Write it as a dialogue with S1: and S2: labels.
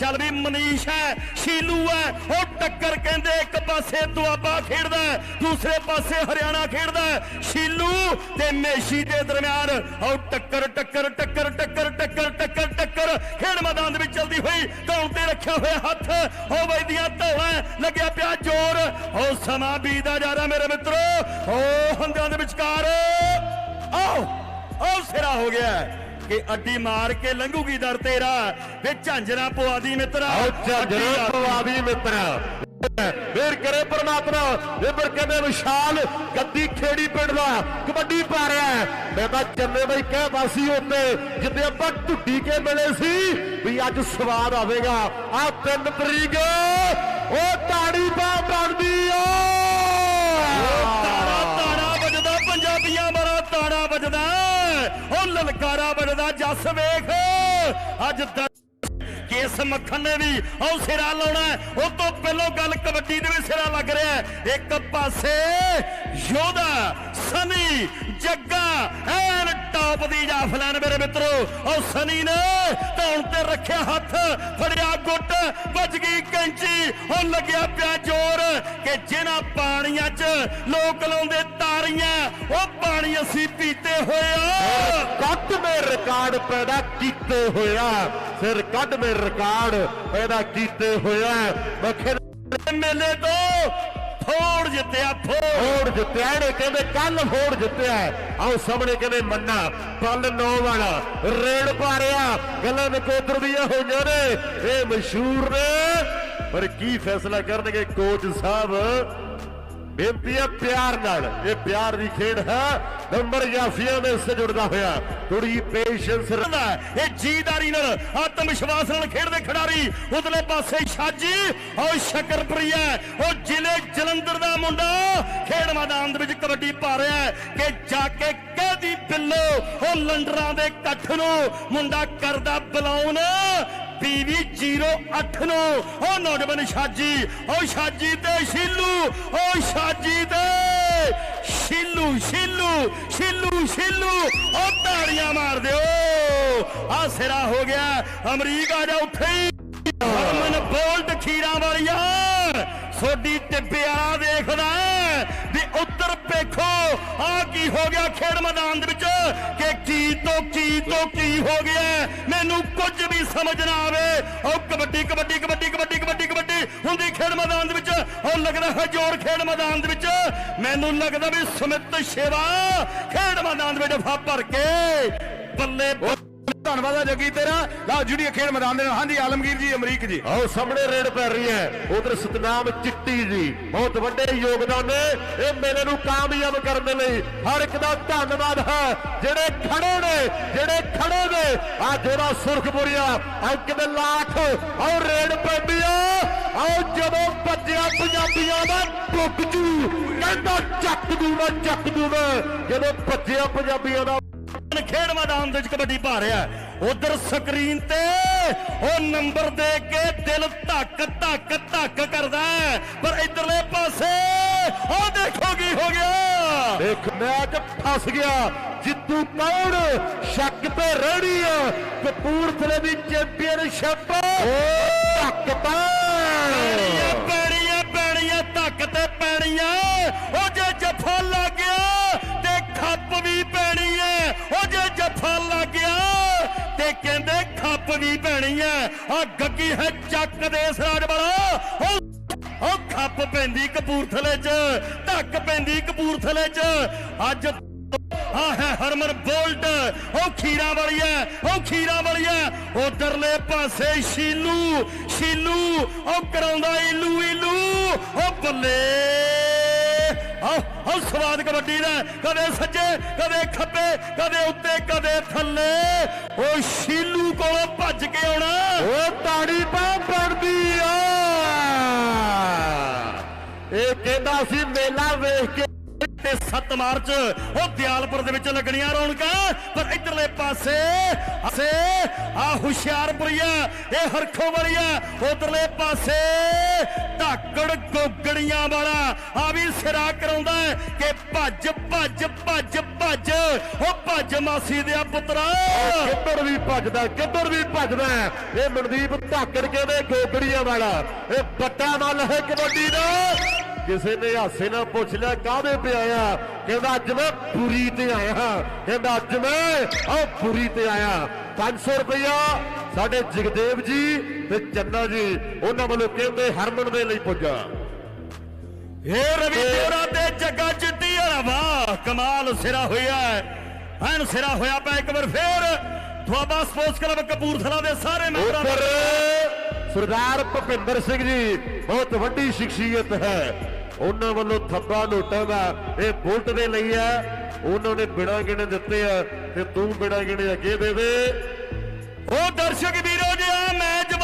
S1: ਚੱਲ ਵੀ ਮਨੀਸ਼ ਹੈ, ਸ਼ੀਲੂ ਹੈ, ਉਹ ਟੱਕਰ ਕਹਿੰਦੇ ਇੱਕ ਪਾਸੇ ਦੁਆਬਾ ਖੇਡਦਾ ਦੂਸਰੇ ਪਾਸੇ ਹਰਿਆਣਾ ਖੇਡਦਾ ਸ਼ੀਲੂ ਤੇ ਮੇਸ਼ੀ ਦੇ ਦਰਮਿਆਨ, ਉਹ ਟੱਕਰ ਟੱਕਰ ਟੱਕਰ ਟੱਕਰ ਟੱਕਰ ਟੱਕਰ ਟੱਕਰ। ਖੇਡ ਮੈਦਾਨ ਦੇ ਵਿੱਚ ਚਲਦੀ ਹੋਈ ਧੌਣ ਤੇ ਰੱਖਿਆ ਹੋਇਆ ਹੱਥ, ਉਹ ਵੈਦੀਆਂ ਧੌਣਾ ਲੱਗਿਆ ਪਿਆ ਜ਼ੋਰ। ਉਹ ਸਮਾਂ ਬੀਦਾ ਜਾ ਰਿਹਾ ਮੇਰੇ ਮਿੱਤਰੋ, ਉਹ ਹੰਦਿਆਂ ਦੇ ਵਿਚਕਾਰ। ਆਓ ਆਓ ਸਿਰਾ ਹੋ ਗਿਆ ਕਿ ਅੱਡੀ ਮਾਰ ਕੇ ਲੰਘੂਗੀ ਦਰ ਤੇਰਾ। ਵੇ ਝਾਂਜਰਾ ਪਵਾ ਦੀ ਮਿੱਤਰਾ।
S2: ਝਾਂਜਰਾ
S1: ਆ-
S2: ਪਵਾਦੀ ਮਿੱਤਰਾ। ਫੇਰ ਕਰੇ ਪਰਮਾਤਮਾ। ਇਹ ਕਹਿੰਦੇ ਵਿਸ਼ਾਲ ਗੱਦੀ ਖੇੜੀ ਪਿੰਡ ਦਾ ਕਬੱਡੀ ਪਾ ਰਿਹਾ ਹੈ। ਮੈਂ ਤਾਂ ਚੰਨੇ ਬਈ ਕਹਿਦਾ ਸੀ ਉੱਤੇ ਜਿੱਦੇ ਆਪਾਂ ਢੁੱਡੀ ਕੇ ਮਿਲੇ ਸੀ ਵੀ ਅੱਜ ਸਵਾਦ ਆਵੇਗਾ। ਆ 3 ਤਰੀਕ ਉਹ ਤਾੜੀ ਪਾ ਬਣਦੀ ਓ
S1: ਮਾਰਾ ਵੱਜਦਾ ਉਹ ਲਲਕਾਰਾ ਵੱਜਦਾ ਜੱਸ ਵੇਖ। ਅੱਜ ਦ- ਕੇਸ ਮੱਖਣ ਨੇ ਵੀ ਉਹ ਸਿਰਾ ਲਾਉਣਾ ਉਹ ਤੋਂ ਪਹਿਲਾਂ ਗੱਲ ਕਬੱਡੀ ਦੇ ਵੀ ਸਿਰਾ ਲੱਗ ਰਿਹਾ ਹੈ। ਇੱਕ ਪਾਸੇ ਯੋਧਾ ਸਨੀ ਜੱਗਾ, ਐਨ ਟੌਪ ਦੀ ਜਾਫਲਾਨ ਮੇਰੇ ਮਿੱਤਰੋ, ਉਹ ਸਨੀ ਨੇ ਧੌਣ ਤੇ ਰੱਖਿਆ ਹੱਥ, ਫੜਿਆ ਗੁੱਟ, ਵੱਜ ਗਈ ਕੈਂਚੀ, ਉਹ ਲੱਗਿਆ ਪਿਆ ਜ਼ੋਰ ਕਿ ਜਿਨ੍ਹਾਂ ਪਾਣੀਆਂ 'ਚ ਲੋਕ ਲਾਉਂਦੇ ਤਾਰੀਆਂ, ਉਹ ਪਾਣੀ ਅਸੀਂ ਪੀਤੇ ਹੋਏ
S2: ਕੱਟ ਮੇ ਰਿਕਾਰਡ ਪੈਦਾ ਕੀਤੇ ਹੋਇਆ ਸਿਰ ਕੱਢ ਮੇ ਰਿਕਾਰਡ, ਇਹਦਾ ਕੀਤੇ ਹੋਇਆ? ਮੱਖਣ
S1: ਮੇਲੇ ਤੋਂ ਫੋੜ ਜਿੱਤਿਆ ਫੋੜ।
S2: ਜਿੱਤਿਆ, ਇਹਨੇ ਕਹਿੰਦੇ ਕੱਲ ਫੋੜ ਜਿੱਤਿਆ ਆਓ ਸਾਹਮਣੇ ਕਹਿੰਦੇ ਮੰਨਾ ਪੱਲ ਨੌ ਵਾਲਾ ਰੇਡ ਪਾ ਰਿਹਾ ਗੱਲਾਂ ਨਕੋਦਰ ਦੀਆਂ ਹੋਈਆਂ ਨੇ, ਇਹ ਮਸ਼ਹੂਰ ਨੇ। ਪਰ ਕੀ ਫੈਸਲਾ ਕਰਨਗੇ ਕੋਚ ਸਾਹਿਬ? ਬੇਨਤੀ ਹੈ ਪਿਆਰ ਨਾਲ। ਇਹ ਪਿਆਰ ਦੀ ਖੇਡ ਹੈ। ਨੰਬਰ ਜਾਫੀਆਂ ਦੇ ਹਿੱਸੇ ਜੁੜਦਾ ਹੋਇਆ। ਥੋੜੀ ਪੇਸ਼ੈਂਸ
S1: ਦਾ ਇਹ ਜੀਦਾਰੀ ਨਾਲ ਆਤਮ ਵਿਸ਼ਵਾਸ ਨਾਲ ਖੇਡਦੇ ਖਿਡਾਰੀ। ਉਧਰਲੇ ਪਾਸੇ ਛਾਜੀ ਔਰ ਸ਼ਕਰਪ੍ਰਿਆ ਉਹ ਜ਼ਿਲ੍ਹੇ ਜਲੰਧਰ ਦਾ ਮੁੰਡਾ। ਖੇਡ ਮੈਦਾਨ ਦੇ ਵਿੱਚ ਕਬੱਡੀ ਪਾ ਰਿਹਾ ਹੈ ਕਿ ਜਾ ਕੇ ਕਹਿਦੀ ਬਿੱਲੋ ਉਹ ਲੰਡਰਾਂ ਦੇ ਇਕੱਠ ਨੂੰ। ਮੁੰਡਾ ਕਰਦਾ ਬਲਾਉਨ ਪੀਵੀ 08 ਨੂੰ। ਉਹ ਨੌਜਵਾਨ ਛਾਜੀ ਉਹ ਛਾਜੀ ਤੇ ਸ਼ੀਲੂ ਉਹ ਸ਼ੀਲੂ, ਉਹ ਤਾੜੀਆਂ ਮਾਰ ਦਿਓ। ਆ ਸਿਰਾ ਹੋ ਗਿਆ, ਅਮਰੀਕਾ ਆ ਉੱਥੇ ਹੀ। ਹਰਮਨ ਬੋਲਟ ਖੀਰਾਂ ਵਾਲੀਆ। ਸੋਡੀ ਟਿੱਬਿਆ ਦੇਖਦਾ ਹੈ ਵੀ ਉੱਤਰ ਪੇਖੋ। ਆ ਕੀ ਹੋ ਗਿਆ ਖੇਡ ਮੈਦਾਨ ਦੇ ਵਿੱਚ? ਕਿ ਕੀ ਤੋਂ ਕੀ ਤੋਂ ਕੀ ਹੋ ਗਿਆ? ਮੈਨੂੰ ਕੁਝ ਵੀ ਸਮਝ ਨਾ ਆਵੇ। ਉਹ ਕਬੱਡੀ ਕਬੱਡੀ ਕਬੱਡੀ ਕਬੱਡੀ ਕਬੱਡੀ ਹੁੰਦੀ ਖੇਡ ਮੈਦਾਨ ਦੇ ਵਿੱਚ ਉਹ ਲੱਗਦਾ ਹੈ ਜੋਰ ਖੇਡ ਮੈਦਾਨ ਦੇ ਵਿੱਚ। ਮੈਨੂੰ ਲੱਗਦਾ ਵੀ ਸੁਮਿਤ ਸ਼ੇਰਾ ਖੇਡ ਮੈਦਾਨ ਦੇ ਵਿੱਚ ਫਾ ਭਰ ਕੇ ਬੱਲੇ
S3: ਧੰਨਵਾਦ ਆ ਜੱਗੀ ਤੇਰਾ। ਲਓ ਜੁੜੀ ਖੇਡ ਮੈਦਾਨ ਦੇ ਨਾਲ। ਹਾਂਜੀ, ਆਲਮਗੀਰ ਜੀ, ਅਮਰੀਕ ਜੀ।
S2: ਆਓ, ਸਾਹਮਣੇ ਰੇਡ ਪੈ ਰਹੀ ਹੈ। ਉਧਰ ਸਤਨਾਮ ਚਿੱਟੀ ਜੀ, ਬਹੁਤ ਵੱਡੇ ਯੋਗਦਾਨ ਨੇ। ਇਹ ਮੇਲੇ ਨੂੰ ਕਾਮਯਾਬ ਕਰਨ ਦੇ ਲਈ ਹਰ ਇੱਕ ਦਾ ਧੰਨਵਾਦ ਹੈ। ਜਿਹੜੇ ਖੜੇ ਨੇ, ਜਿਹੜੇ ਖੜੇ ਨੇ, ਆ ਜੋੜਾ ਸੁਰਖਪੁਰੀਆ ਅੰਕ ਦੇ ਲਾਖ ਆਓ ਰੇਡ ਪੈਂਦੀ ਆਓ ਜਦੋਂ ਭੱਜਿਆ ਪੰਜਾਬੀਆਂ ਦਾ ਟੁੱਕ ਜੂ, ਕਹਿੰਦਾ ਚੱਕ ਦੂ ਮੈਂ, ਚੱਕ ਦੂ ਮੈਂ। ਜਦੋਂ ਭੱਜਿਆ ਪੰਜਾਬੀਆਂ ਦਾ
S1: ਖੇਡ ਮੈਦਾਨ ਦੇ ਵਿੱਚ ਕਬੱਡੀ ਪਾ ਰਿਹਾ ਉਧਰ ਸਕਰੀਨ ਤੇ ਉਹ ਨੰਬਰ ਦੇ ਕੇ ਦਿਲ ਧੱਕ ਧੱਕ ਧੱਕ ਕਰਦਾ ਪਰ ਇਧਰਲੇ ਪਾਸੇ ਉਹ ਦੇਖੋ ਕੀ ਹੋ ਗਿਆ।
S2: ਦੇਖ, ਮੈਚ ਫਸ ਗਿਆ। ਜਿੱਤੂ ਕੌਣ? ਸ਼ੱਕ ਤੇ ਰਹਿਣੀ ਆ ਕਪੂਰਥਲੇ ਦੀ ਚੈਂਪੀਅਨਸ਼ਿਪ। ਧੱਕ
S1: ਪੈਣੀਆਂ
S2: ਤੇ
S1: ਕਹਿੰਦੇ ਖੱਪ ਵੀ ਪੈਣੀ ਹੈ ਆ ਗੱਗੀ ਹੈ ਚੱਕ ਦੇ ਸਰਾਜ ਵਾਲਾ। ਉਹ ਖੱਪ ਪੈਂਦੀ ਕਪੂਰਥਲੇ 'ਚ, ਧੱਕ ਪੈਂਦੀ ਕਪੂਰਥਲੇ 'ਚ। ਅੱਜ ਆ ਹੈ ਹਰਮਨ ਬੋਲਟ। ਉਹ ਖੀਰਾ ਵਾਲੀ ਹੈ ਉਹ ਖੀਰਾ ਵਾਲੀ ਹੈ ਉਧਰਲੇ ਪਾਸੇ ਸ਼ੀਲੂ ਸ਼ੀਲੂ, ਉਹ ਕਰਾਉਂਦਾ ਇਲੂ ਇਲੂ ਉਹ ਬੱਲੇ ਆਹ ਆਹ ਸਵਾਦ ਕਬੱਡੀ ਦਾ, ਕਦੇ ਸੱਜੇ, ਕਦੇ ਖੱਬੇ, ਕਦੇ ਉੱਤੇ, ਕਦੇ ਥੱਲੇ। ਉਹ ਸ਼ੀਲੂ ਕੋਲੋਂ ਭੱਜ ਕੇ ਆਉਣਾ।
S2: ਉਹ ਤਾੜੀ ਪਾ ਪੜਦੀ ਆ। ਇਹ ਕਹਿੰਦਾ ਸੀ, ਮੇਲਾ ਵੇਖ ਕੇ
S1: ਤੇ 7 ਮਾਰਚ, ਉਹ ਦਿਆਲਪੁਰ ਦੇ ਵਿੱਚ ਲੱਗਣੀਆਂ ਰੌਣਕਾਂ। ਪਰ ਇਧਰਲੇ ਪਾਸੇ ਅਸੇ ਆ ਹੁਸ਼ਿਆਰਪੁਰੀਆ, ਇਹ ਹਰਖੋ ਉਧਰਲੇ ਪਾਸੇ ਢਾਕੜ ਗੋਗੜੀਆਂ ਵਾਲਾ, ਆ ਵੀ ਸਿਰਾ ਕਰਾਉਂਦਾ ਕਿ ਭੱਜ ਭੱਜ ਭੱਜ ਭੱਜ। ਉਹ ਭੱਜ ਮਾਸੀ ਦੇ ਪੁੱਤਰਾ।
S2: ਕਿੱਧਰ ਵੀ ਭੱਜਦਾ, ਕਿੱਧਰ ਵੀ ਭੱਜਦਾ ਇਹ ਮਨਦੀਪ ਧਾਕੜ ਕੇ ਦੇ ਗੋਗੜੀਆਂ ਵਾਲਾ? ਇਹ ਵੱਡਾ ਮੱਲ ਹੈ ਕਬੱਡੀ ਦਾ। ਕਿਸੇ ਨੇ ਹਾਸੇ ਨਾਲ ਪੁੱਛ ਲਿਆ ਕਾਹਦੇ ਤੇ ਆਇਆ? ਕਹਿੰਦਾ ਅੱਜ ਮੈਂ ਪੂਰੀ ਤੇ ਆਇਆ ਕਹਿੰਦਾ ਅੱਜ ਮੈਂ ਆ ਪੂਰੀ ਤੇ ਆਇਆ 500 ਰੁਪਇਆ ਸਾਡੇ ਜਗਦੇਵ ਜੀ ਤੇ ਚੰਨਾ ਜੀ ਉਹਨਾਂ ਵੱਲੋਂ ਕਹਿੰਦੇ ਹਰਮਨ ਦੇ ਲਈ ਪੁੱਜਾ।
S1: ਇਹ ਰਵੀ ਤੇਰਾ ਤੇ ਜੱਗਾ ਚਿੱਟੀ ਵਾਲਾ ਵਾਹ ਕਮਾਲ ਸਿਰਾ ਹੋਇਆ ਐਨ ਸਿਰਾ ਹੋਇਆ ਪਿਆ ਇੱਕ ਵਾਰ ਫੇਰ। ਦੁਆਬਾ ਸਪੋਰਟਸ ਕਲੱਬ ਕਪੂਰਥਲਾ ਦੇ ਸਾਰੇ ਮੈਂਬਰਾਂ ਦਾ
S2: ਸਰਦਾਰ ਭੁਪਿੰਦਰ ਸਿੰਘ ਜੀ ਬਹੁਤ ਵੱਡੀ ਸ਼ਖਸੀਅਤ ਹੈ। ਉਹਨਾਂ ਵੱਲੋਂ ਥੱਬਾ ਨੋਟਾਂ ਦਾ ਇਹ ਬੁਲਟ ਦੇ ਲਈ ਹੈ। ਉਹਨਾਂ ਨੇ ਬਿੜਾ ਗਿਣੇ ਦਿੱਤੇ ਆ ਤੇ ਤੂੰ ਬਿੜਾ ਗਿਣੇ ਅੱਗੇ ਦੇ ਦੇ
S1: ਉਹ ਦਰਸ਼ਕ ਵੀਰੋ, ਜੀ ਆ ਮੈਚ